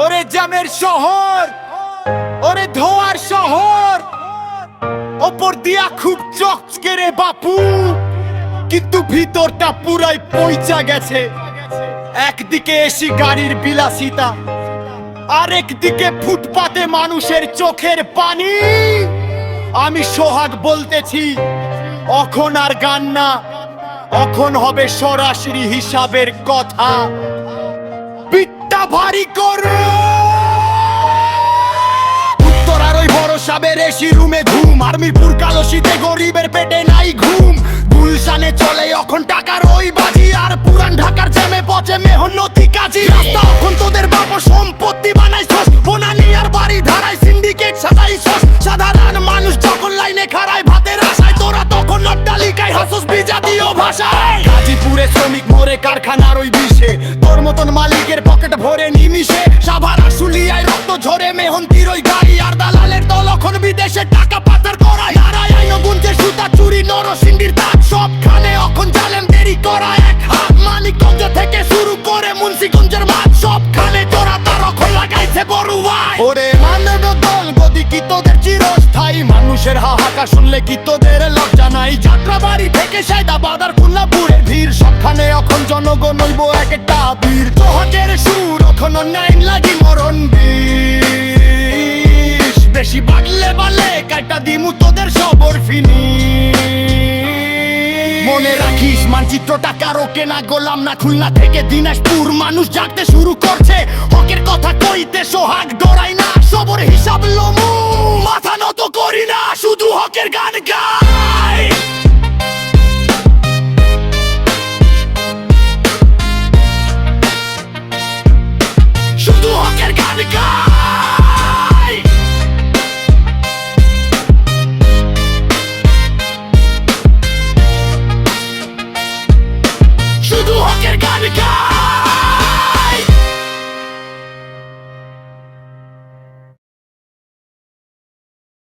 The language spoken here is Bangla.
ওরে জামের শহর, ওরে ধোয়ার শহর, ওপর দিয়া খুব চকচকে রে বাপু। কিন্তু ভিতরটা পুরাই পইচা গেছে। একদিকে এসি গাড়ির বিলাসিতা, আরেকদিকে ফুটপাতে মানুষের চোখের পানি। আমি সোহাগ বলতেছি, অখন আর গান না, অখন হবে সরাসরি হিসাবের কথা। ভারী করে। উত্তরার ওই বড় সাবের এসি রুমে ঘুম। আর্মিপুর কালো শীতে গরিবের পেটে নাই ঘুম। গুলশানে চলে এখন টাকার ওই বাজি। আর পুরান ঢাকার জ্যামে পচে মেহনতি কাজী। রাস্তা কারখানার ওই বিষে। তোর মতন মালিকের পকেট ভরে নিমিশে। সাভার আশুলিয়ায় রক্ত ঝরে মেহন্তির ওই গাড়ি। আর দালালের দল এখন বিদেশে টাকা পাচার করায়। হারায় আইন গুঞ্জে সুতা চুরি, নরসিংদীর দাগ সবখানে এখন জালেম দেরি করা এক হাত মানিকগঞ্জ থেকে শুরু করে মুন্সিগঞ্জের মাঠ। সবখানে জোড়া তার এখন লাগাইছে বড় ভাই ওরে মানব দল, গদি কি তোদের চিরস্থায়ী? মানুষের হাহাকার শুনলে কি তোদের লজ্জা নাই? যাত্রা বাড়ি থেকে সাইদা বাদার খুলনা পুরে ভিড় সবখানে এখন জনগণ হইব এক একটা বীর। তোহাকের সুর এখন নাইন লাগি মরণ বিষ। বেশি বাড়লে বাড়লে কাটা দিমু তোদের সবর ফিনি মনে রাখিস মানচিত্রটা কারও কেনা গোলাম না, খুলনা থেকে দিনাজপুর মানুষ জাগতে শুরু করছে। হকের কথা কইতে সোহাগ ডরাই না, সবর হিসাব লমু gotta go